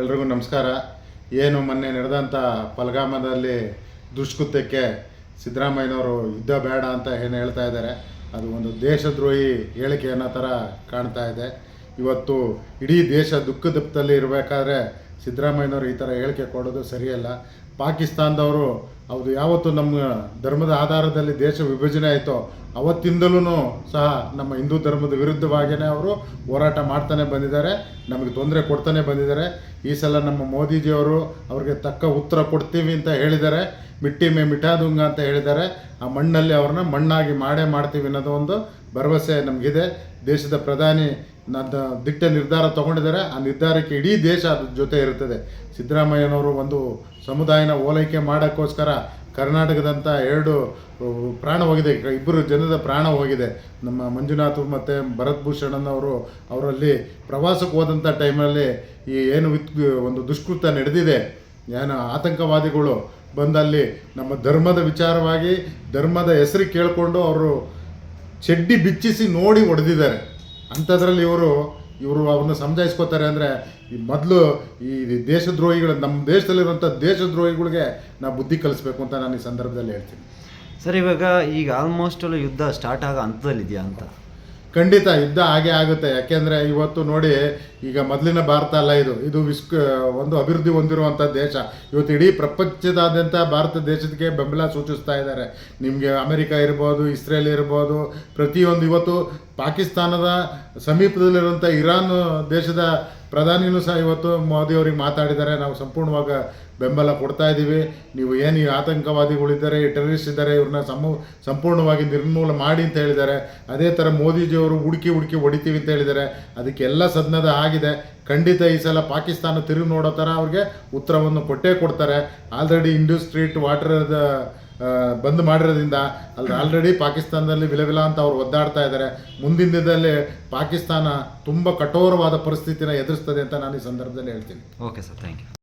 ಎಲ್ರಿಗೂ ನಮಸ್ಕಾರ. ಏನು ಮೊನ್ನೆ ನಡೆದಂಥ ಪಲ್ಗಾಮದಲ್ಲಿ ದುಷ್ಕೃತ್ಯಕ್ಕೆ ಸಿದ್ದರಾಮಯ್ಯನವರು ಯುದ್ಧ ಬೇಡ ಅಂತ ಏನು ಹೇಳ್ತಾ ಇದ್ದಾರೆ. ಅದು ಒಂದು ದೇಶದ್ರೋಹಿ ಹೇಳಿಕೆ ಅನ್ನೋ ಥರ ಕಾಣ್ತಾ ಇದೆ. ಇವತ್ತು ಇಡೀ ದೇಶ ದುಃಖ ದುಃಖದಪ್ಪದಲ್ಲಿ ಇರಬೇಕಾದ್ರೆ ಸಿದ್ದರಾಮಯ್ಯನವರು ಈ ಥರ ಹೇಳಿಕೆ ಕೊಡೋದು ಸರಿಯಲ್ಲ. ಪಾಕಿಸ್ತಾನದವರು ಅದು ಯಾವತ್ತು ನಮ್ಮ ಧರ್ಮದ ಆಧಾರದಲ್ಲಿ ದೇಶ ವಿಭಜನೆ ಆಯಿತೋ ಅವತ್ತಿಂದಲೂ ಸಹ ನಮ್ಮ ಹಿಂದೂ ಧರ್ಮದ ವಿರುದ್ಧವಾಗಿಯೇ ಅವರು ಹೋರಾಟ ಮಾಡ್ತಾನೆ ಬಂದಿದ್ದಾರೆ, ನಮಗೆ ತೊಂದರೆ ಕೊಡ್ತಾನೆ ಬಂದಿದ್ದಾರೆ. ಈ ಸಲ ನಮ್ಮ ಮೋದಿಜಿಯವರು ಅವ್ರಿಗೆ ತಕ್ಕ ಉತ್ತರ ಕೊಡ್ತೀವಿ ಅಂತ ಹೇಳಿದ್ದಾರೆ. ಮಿಟ್ಟಿ ಮೇ ಮಿಠಾದುಂಗ ಅಂತ ಹೇಳಿದ್ದಾರೆ. ಆ ಮಣ್ಣಲ್ಲಿ ಅವ್ರನ್ನ ಮಣ್ಣಾಗಿ ಮಾಡೇ ಮಾಡ್ತೀವಿ ಅನ್ನೋದು ಒಂದು ಭರವಸೆ ನಮಗಿದೆ. ದೇಶದ ಪ್ರಧಾನಿ ದಿಟ್ಟ ನಿರ್ಧಾರ ತಗೊಂಡಿದ್ದಾರೆ. ಆ ನಿರ್ಧಾರಕ್ಕೆ ಇಡೀ ದೇಶ ಅದ್ರ ಜೊತೆ ಇರುತ್ತದೆ. ಸಿದ್ದರಾಮಯ್ಯನವರು ಒಂದು ಸಮುದಾಯನ ಓಲೈಕೆ ಮಾಡೋಕ್ಕೋಸ್ಕರ ಕರ್ನಾಟಕದಂಥ ಎರಡು ಪ್ರಾಣ ಹೋಗಿದೆ. ಇಬ್ಬರು ಜನದ ಪ್ರಾಣ ಹೋಗಿದೆ. ನಮ್ಮ ಮಂಜುನಾಥ್ ಮತ್ತು ಭರತ್ ಭೂಷಣನವರು ಅವರಲ್ಲಿ ಪ್ರವಾಸಕ್ಕೆ ಹೋದಂಥ ಟೈಮಲ್ಲಿ ಈ ಏನು ವಿತ್ ಒಂದು ದುಷ್ಕೃತ್ಯ ನಡೆದಿದೆ. ಏನು ಆತಂಕವಾದಿಗಳು ಬಂದಲ್ಲಿ ನಮ್ಮ ಧರ್ಮದ ವಿಚಾರವಾಗಿ ಧರ್ಮದ ಹೆಸರು ಕೇಳಿಕೊಂಡು ಅವರು ಚಡ್ಡಿ ಬಿಚ್ಚಿಸಿ ನೋಡಿ ಹೊಡೆದಿದ್ದಾರೆ. ಅಂಥದ್ರಲ್ಲಿ ಇವರು ಇವರು ಅವ್ರನ್ನ ಸಮಜಾಯಿಸ್ಕೋತಾರೆ ಅಂದರೆ ಈ ಮೊದಲು ಈ ದೇಶದ್ರೋಹಿಗಳು ನಮ್ಮ ದೇಶದಲ್ಲಿರುವಂಥ ದೇಶದ್ರೋಹಿಗಳಿಗೆ ನಾವು ಬುದ್ಧಿ ಕಲಿಸ್ಬೇಕು ಅಂತ ನಾನು ಈ ಸಂದರ್ಭದಲ್ಲಿ ಹೇಳ್ತೀನಿ. ಸರ್, ಇವಾಗ ಈಗ ಆಲ್ಮೋಸ್ಟ್ ಯುದ್ಧ ಸ್ಟಾರ್ಟ್ ಆಗೋ ಹಂತದಲ್ಲಿದೆಯಾ ಅಂತ? ಖಂಡಿತ ಯುದ್ಧ ಹಾಗೆ ಆಗುತ್ತೆ. ಯಾಕೆಂದರೆ ಇವತ್ತು ನೋಡಿ, ಈಗ ಮೊದಲಿನ ಭಾರತ ಅಲ್ಲ ಇದು. ಇದು ವಿಶ್ವ ಒಂದು ಅಭಿವೃದ್ಧಿ ಹೊಂದಿರುವಂಥ ದೇಶ. ಇವತ್ತು ಇಡೀ ಪ್ರಪಂಚದಾದ್ಯಂತ ಭಾರತ ದೇಶಕ್ಕೆ ಬೆಂಬಲ ಸೂಚಿಸ್ತಾ ಇದ್ದಾರೆ. ನಿಮಗೆ ಅಮೆರಿಕ ಇರ್ಬೋದು, ಇಸ್ರೇಲ್ ಇರ್ಬೋದು, ಪ್ರತಿಯೊಂದು ಇವತ್ತು ಪಾಕಿಸ್ತಾನದ ಸಮೀಪದಲ್ಲಿರುವಂಥ ಇರಾನ್ ದೇಶದ ಪ್ರಧಾನಿನೂ ಸಹ ಇವತ್ತು ಮೋದಿ ಅವ್ರಿಗೆ ಮಾತಾಡಿದ್ದಾರೆ. ನಾವು ಸಂಪೂರ್ಣವಾಗಿ ಬೆಂಬಲ ಕೊಡ್ತಾ ಇದ್ದೀವಿ. ನೀವು ಏನು ಈ ಆತಂಕವಾದಿಗಳಿದ್ದಾರೆ ಟೆರರಿಸ್ಟ್ ಇದ್ದಾರೆ, ಇವ್ರನ್ನ ಸಮೂ, ಸಂಪೂರ್ಣವಾಗಿ ನಿರ್ಮೂಲ ಮಾಡಿ ಅಂತ ಹೇಳಿದ್ದಾರೆ. ಅದೇ ಥರ ಮೋದಿಜಿಯವರು ಹುಡುಕಿ ಹುಡುಕಿ ಹೊಡಿತೀವಿ ಅಂತ ಹೇಳಿದ್ದಾರೆ. ಅದಕ್ಕೆಲ್ಲ ಸದ್ನದ ಆಗಿದೆ. ಖಂಡಿತ ಈ ಸಲ ಪಾಕಿಸ್ತಾನ ತಿರುಗಿ ನೋಡೋ ಥರ ಅವ್ರಿಗೆ ಉತ್ತರವನ್ನು ಕೊಟ್ಟೇ ಕೊಡ್ತಾರೆ. ಆಲ್ರೆಡಿ ಇಂಡಸ್ಟ್ರೀಟ್ ವಾಟರ್ದ ಬಂದ್ ಮಾಡಿರೋದ್ರಿಂದ ಅಲ್ಲಿ ಆಲ್ರೆಡಿ ಪಾಕಿಸ್ತಾನದಲ್ಲಿ ವಿಲವಿಲ ಅಂತ ಅವ್ರು ಒದ್ದಾಡ್ತಾ ಇದ್ದಾರೆ ಮುಂದಿನ ದಿನದಲ್ಲಿ ಪಾಕಿಸ್ತಾನ ತುಂಬ ಕಠೋರವಾದ ಪರಿಸ್ಥಿತಿನ ಎದುರಿಸ್ತದೆ ಅಂತ ನಾನು ಈ ಸಂದರ್ಭದಲ್ಲಿ ಹೇಳ್ತೀನಿ. Okay sir thank you